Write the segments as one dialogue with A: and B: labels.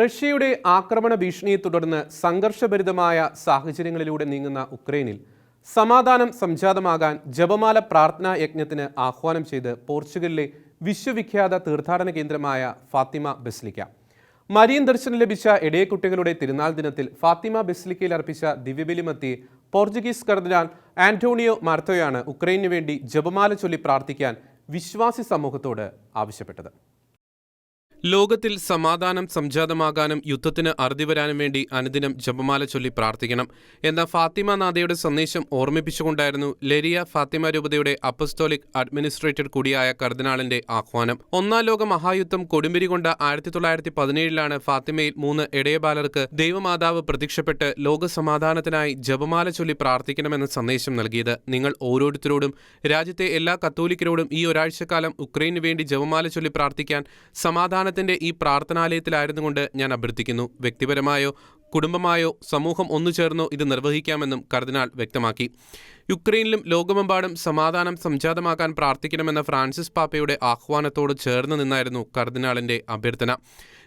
A: റഷ്യയുടെ ആക്രമണ ഭീഷണിയെ തുടർന്ന് സംഘർഷഭരിതമായ സാഹചര്യങ്ങളിലൂടെ നീങ്ങുന്ന ഉക്രൈനിൽ സമാധാനം സംജാതമാകാൻ ജപമാല പ്രാർത്ഥനാ യജ്ഞത്തിന് ആഹ്വാനം ചെയ്ത് പോർച്ചുഗലിലെ വിശ്വവിഖ്യാത തീർത്ഥാടന കേന്ദ്രമായ ഫാത്തിമ ബെസ്ലിക്ക. മരിയൻ ദർശനം ലഭിച്ച ഇടയക്കുട്ടികളുടെ തിരുനാൾ ദിനത്തിൽ ഫാത്തിമ ബെസ്ലിക്കയിൽ അർപ്പിച്ച ദിവ്യബലിമത്തി പോർച്ചുഗീസ് കർദിനാൾ ആന്റോണിയോ മാർത്തോയാണ് ഉക്രൈനു വേണ്ടി ജപമാല ചൊല്ലി പ്രാർത്ഥിക്കാൻ വിശ്വാസി സമൂഹത്തോട് ആവശ്യപ്പെട്ടത്. ലോകത്തിൽ സമാധാനം സംജാതമാകാനും യുദ്ധത്തിന് അറുതി വരാനും വേണ്ടി അനുദിനം ജപമാല ചൊല്ലി പ്രാർത്ഥിക്കണം എന്ന ഫാത്തിമ നാദയുടെ സന്ദേശം ഓർമ്മിപ്പിച്ചുകൊണ്ടായിരുന്നു ലരിയ ഫാത്തിമ രൂപതയുടെ അപ്പസ്തോലിക് അഡ്മിനിസ്ട്രേറ്റർ കൂടിയായ കർദിനാളിന്റെ ആഹ്വാനം. ഒന്നാം ലോക മഹായുദ്ധം കൊടുമ്പിരി കൊണ്ട ആയിരത്തി തൊള്ളായിരത്തി പതിനേഴിലാണ് ഫാത്തിമയിൽ മൂന്ന് ഇടയബാലർക്ക് ദൈവമാതാവ് പ്രത്യക്ഷപ്പെട്ട് ലോക സമാധാനത്തിനായി ജപമാല ചൊല്ലി പ്രാർത്ഥിക്കണമെന്ന സന്ദേശം നൽകിയത്. നിങ്ങൾ ഓരോരുത്തരോടും രാജ്യത്തെ എല്ലാ കത്തോലിക്കരോടും ഈ ഒരാഴ്ചക്കാലം ഉക്രൈനു വേണ്ടി ജപമാല ചൊല്ലി പ്രാർത്ഥിക്കാൻ സമാധാനത്തിന്റെ ഈ പ്രാർത്ഥനാലയത്തിലായിരുന്നുകൊണ്ട് ഞാൻ അഭ്യർത്ഥിക്കുന്നു. വ്യക്തിപരമായോ കുടുംബമായോ സമൂഹം ഒന്നു ചേർന്നോ ഇത് നിർവഹിക്കാമെന്നും കർദിനാൾ വ്യക്തമാക്കി. യുക്രൈനിലും ലോകമെമ്പാടും സമാധാനം സംജാതമാക്കാൻ പ്രാർത്ഥിക്കണമെന്ന ഫ്രാൻസിസ് പാപ്പയുടെ ആഹ്വാനത്തോട് ചേർന്ന് നിന്നായിരുന്നു കർദിനാളിന്റെ അഭ്യർത്ഥന.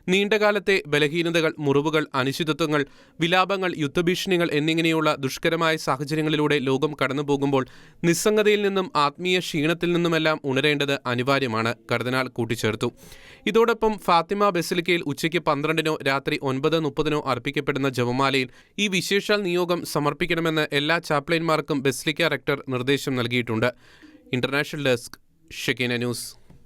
A: നീണ്ടകാലത്തെ ബലഹീനതകൾ മുറിവുകൾ അനിശ്ചിതത്വങ്ങൾ വിലാപങ്ങൾ യുദ്ധഭീഷണികൾ എന്നിങ്ങനെയുള്ള ദുഷ്കരമായ സാഹചര്യങ്ങളിലൂടെ ലോകം കടന്നുപോകുമ്പോൾ നിസ്സംഗതയിൽ നിന്നും ആത്മീയ ക്ഷീണത്തിൽ നിന്നുമെല്ലാം ഉണരേണ്ടത് അനിവാര്യമാണ് കർദിനാൾ കൂട്ടിച്ചേർത്തു. ഇതോടൊപ്പം ഫാത്തിമ ബെസിലിക്കയിൽ ഉച്ചയ്ക്ക് പന്ത്രണ്ടിനോ രാത്രി ഒൻപത് മുപ്പതിനോ അർപ്പിക്കപ്പെടുന്ന ജപമാലയിൽ ഈ വിശേഷാൽ നിയോഗം സമർപ്പിക്കണമെന്ന് എല്ലാ ചാപ്ലൈൻമാർക്കും ബെസിലിക്ക റെക്ടർ നിർദ്ദേശം നൽകിയിട്ടുണ്ട്. International desk Shekinah news.